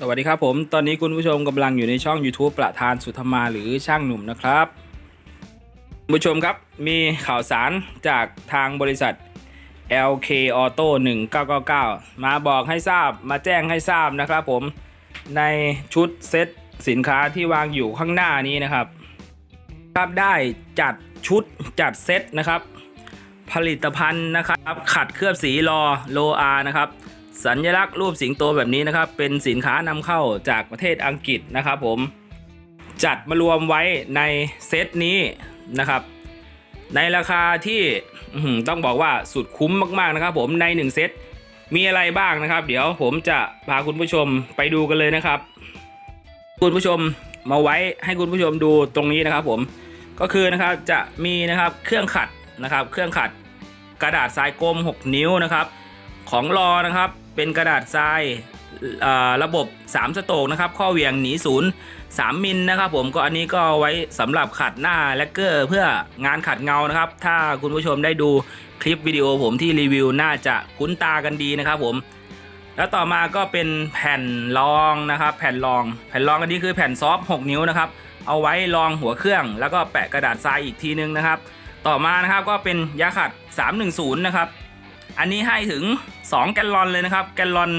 สวัสดีครับผม ตอนนี้คุณผู้ชมกำลังอยู่ในช่อง YouTube ประธานสุธรรมาหรือช่างหนุ่มนะครับผู้ชมครับมีข่าวสารจากทางบริษัท LK Auto 1999 มาบอกให้ทราบมาแจ้งให้ทราบนะครับผมในชุดเซ็ตสินค้าที่วางอยู่ข้างหน้านี้นะครับครับได้จัดชุดจัดเซ็ตนะครับ ผลิตภัณฑ์นะครับขัดเคลือบสีรอโลอานะครับ สัญลักษณ์รูปสิงโตแบบนี้นะครับ เป็นสินค้านำเข้าจากประเทศอังกฤษนะครับผมจัดมารวมไว้ในเซตนี้นะครับ ในราคาที่ต้องบอกว่าสุดคุ้มมากๆนะครับ ผมใน 1 เซตมีอะไรบ้างนะครับ เดี๋ยวผมจะพาคุณผู้ชมไปดูกันเลยนะครับ คุณผู้ชมมาไว้ให้คุณผู้ชมดูตรงนี้นะครับ ผมก็คือนะครับจะมีนะครับเครื่องขัดนะครับ เครื่องขัดกระดาษทรายกลม 6 นิ้วนะครับ ของรอนะครับ เป็นกระดาษทรายระบบ 3 สโตกนะครับ ข้อเหวี่ยงหนีศูนย์3มิลนะครับ ผมก็อันนี้ก็ไว้สำหรับขัดหน้าแลกเกอร์เพื่องานขัดเงานะครับ ถ้าคุณผู้ชมได้ดูคลิปวิดีโอผมที่รีวิวน่าจะคุ้นตากันดีนะครับผม แล้วต่อมาก็เป็นแผ่นรองนะครับ แผ่นรอง แผ่นรองอันนี้คือแผ่นซอฟต์6นิ้วนะครับ เอาไว้รองหัวเครื่อง แล้วก็แปะกระดาษทรายอีกทีนึงนะครับ ต่อมานะครับก็เป็นยาขัด 310 นะครับ อันนี้ให้ถึง 2 แกลลอนเลยนะครับ แกลลอน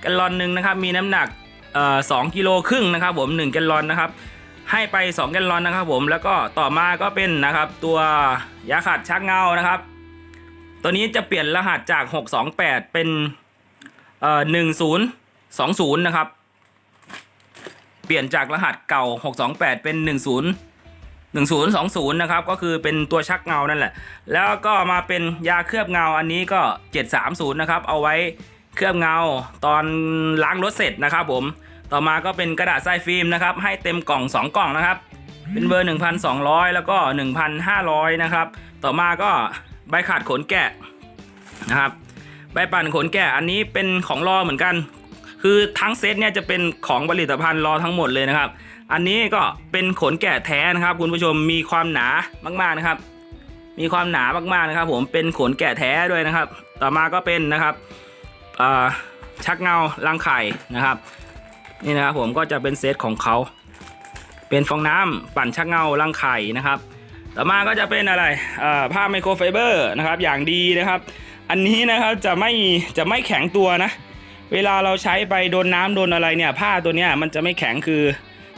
แกลลอนหนึ่งนะครับมีน้ำหนักเอ่อสกิโลครึ่งนะครับผม1แกลลอนนะครับให้ไป 2 แกลลอนนะครับผมแล้วก็ต่อมาก็เป็นนะครับตัวยาขัดชักเงานะครับ ตัวนี้จะเปลี่ยนรหัสจาก 628 เป็นเอ่อ1020 นะครับ เปลี่ยนจากรหัสเก่า 628 เป็น 10 1020 นะครับ ก็คือเป็นตัวชักเงานั่นแหละ แล้วก็มาเป็นยาเคลือบเงาอันนี้ก็ 730 นะครับ เอาไว้เคลือบเงาตอนล้างรถเสร็จนะครับผม ต่อมาก็เป็นกระดาษทรายฟิล์มนะครับ ให้เต็มกล่อง 2 กล่องนะครับ เป็นเบอร์ 1,200 แล้วก็ 1,500 นะครับ ต่อมาก็ใบขาดขนแกะนะครับ ใบปั่นขนแกะอันนี้เป็นของรอเหมือนกัน คือทั้งเซตเนี่ยจะเป็นของผลิตภัณฑ์รอทั้งหมดเลยนะครับ อันนี้ก็เป็นขนแกะแท้นะครับ คุณผู้ชมมีความหนามากๆนะครับ มีความหนามากๆนะครับ ผมเป็นขนแกะแท้ด้วยนะครับ ต่อมาก็เป็นนะครับชักเงารังไข่นะครับ นี่นะครับผมก็จะเป็นเซตของเขาเป็นฟองน้ำปั่นชักเงารังไข่นะครับ ต่อมาก็จะเป็นอะไรผ้าไมโครไฟเบอร์นะครับ อย่างดีนะครับ อันนี้นะครับจะไม่จะไม่แข็งตัวนะ เวลาเราใช้ไปโดนน้ำโดนอะไรเนี่ย ผ้าตัวเนี้ยมันจะไม่แข็งคือ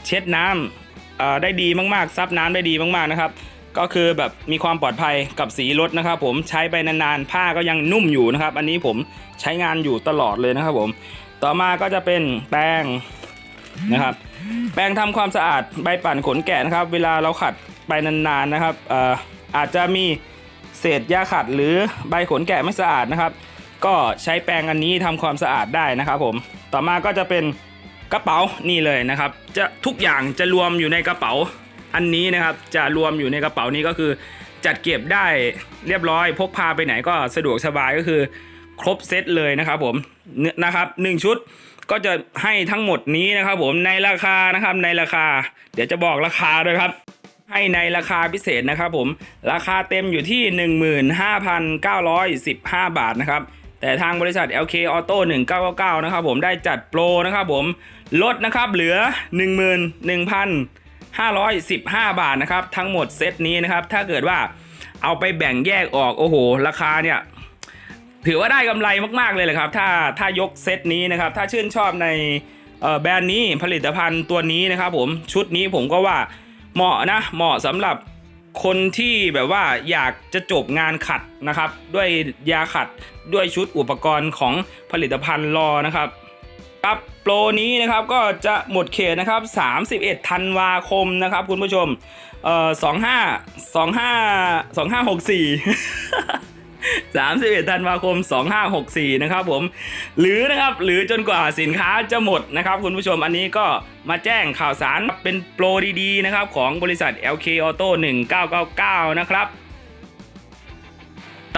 เช็ดน้ำได้ดีมากๆซับน้ำได้ดีมากๆนะครับ ก็คือแบบมีความปลอดภัยกับสีรถนะครับ ผมใช้ไปนานๆผ้าก็ยังนุ่มอยู่นะครับ อันนี้ผมใช้งานอยู่ตลอดเลยนะครับ ผม ต่อมาก็จะเป็นแป้งนะครับ แป้งทำความสะอาดใบปั่นขนแกะนะครับ เวลาเราขัดไปนานๆนะครับเอ่ออาจจะมีเศษหญ้าขัดหรือใบขนแกะไม่สะอาดนะครับ ก็ใช้แปรงอันนี้ทำความสะอาดได้นะครับผม ต่อมาก็จะเป็นกระเป๋านี่เลยนะครับ จะทุกอย่างจะรวมอยู่ในกระเป๋าอันนี้นะครับจะรวมอยู่ในกระเป๋านี้ก็คือ จัดเก็บได้เรียบร้อย พกพาไปไหนก็สะดวกสบายก็คือ ครบเซตเลยนะครับผมนะครับหนึ่งชุดก็จะให้ทั้งหมดนี้นะครับผมในราคานะครับในราคา เดี๋ยวจะบอกราคาด้วยครับ ให้ในราคาพิเศษนะครับผมราคาเต็มอยู่ที่ 15,915 บาทนะครับ แต่ทางบริษัท LK Auto 1999 นะครับผมได้จัดโปรนะครับผมลดนะครับเหลือ 11,515 บาทนะครับ ทั้งหมดเซตนี้นะครับ ถ้าเกิดว่าเอาไปแบ่งแยกออกโอ้โห ราคาเนี่ยถือว่าได้กำไรมาก ๆ เลยแหละครับ ถ้าถ้ายกเซตนี้นะครับ ถ้าชื่นชอบในแบรนด์นี้ผลิตภัณฑ์ตัวนี้นะครับผมชุดนี้ผมก็ว่าเหมาะนะเหมาะสำหรับ คนที่แบบว่าอยากจะจบงานขัดนะครับ ด้วยยาขัดด้วยชุดอุปกรณ์ของผลิตภัณฑ์รอนะครับครับโปรนี้นะครับก็จะหมดเขตนะครับ 31 ธันวาคมนะครับ คุณผู้ชมเอ่อ25 25 2564 31ธันวาคม 2564 นะครับผม หรือนะครับ หรือจนกว่าสินค้าจะหมดนะครับคุณผู้ชม อันนี้ก็มาแจ้งข่าวสารเป็นโปรดีๆนะครับของบริษัท LK Auto 1999 นะครับ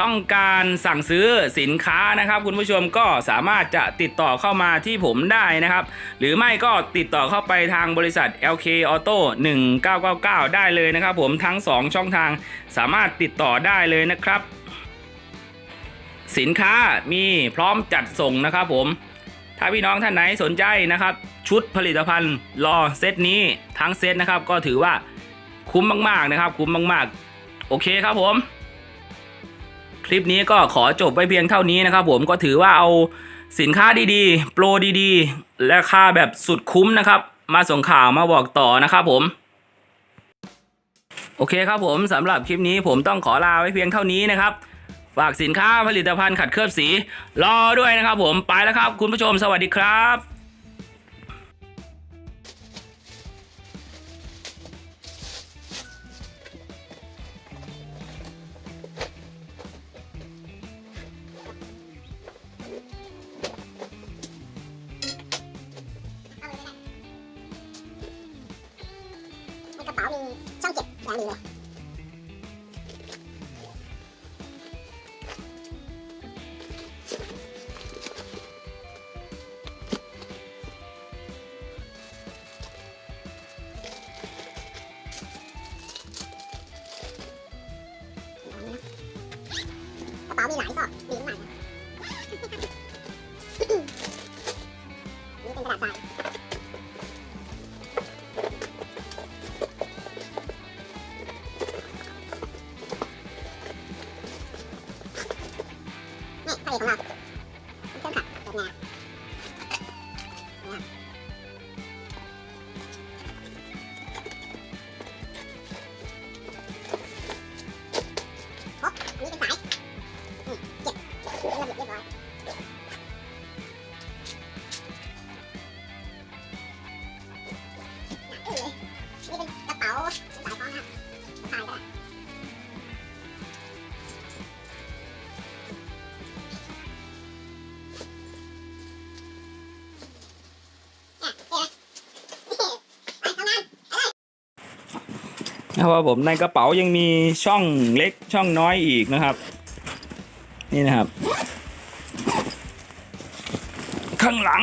ต้องการสั่งซื้อสินค้านะครับคุณผู้ชมก็สามารถจะติดต่อเข้ามาที่ผมได้นะครับ หรือไม่ก็ติดต่อเข้าไปทางบริษัท LK Auto 1999 ได้เลยนะครับผมทั้ง 2 ช่องทางสามารถติดต่อได้เลยนะครับ สินค้ามีพร้อมจัดส่งนะครับผม ถ้าพี่น้องท่านไหนสนใจนะครับ ชุดผลิตภัณฑ์รอเซตนี้ทั้งเซตนะครับ ก็ถือว่าคุ้มมาก ๆนะครับ คุ้มมาก ๆ โอเคครับผม คลิปนี้ก็ขอจบไว้เพียงเท่านี้นะครับ ผมก็ถือว่าเอาสินค้าดีๆ โปรดีๆ ราคาแบบสุดคุ้มนะครับ มาส่งข่าวมาบอกต่อนะครับผมโอเคครับผมสำหรับคลิปนี้ผมต้องขอลาไว้เพียงเท่านี้นะครับ ฝากสินค้าผลิตภัณฑ์ขัดเคลือบสี รอด้วยนะครับผมไปแล้วครับ คุณผู้ชมสวัสดีครับกระเป๋ามีช่องเก็บอย่างดีเลย มีหลายซอกมีหลายนะนี่เป็นกระดาษทรายนี่ผลิตของเรา เป็นกระเป๋าสายคล้องนะสายก็ได้เนี่ยเห็นไหมไปทำงาะครับผมในกระเป๋ายังมีช่องเล็กช่องน้อยอีกนะครับ นี่นะครับ ข้างหลัง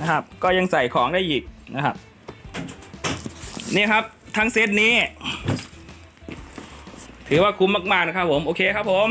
นะครับ ก็ยังใส่ของได้อีกนะครับ นี่ครับ ทั้งเซตนี้ ถือว่าคุ้มมากๆนะครับผม โอเคครับผม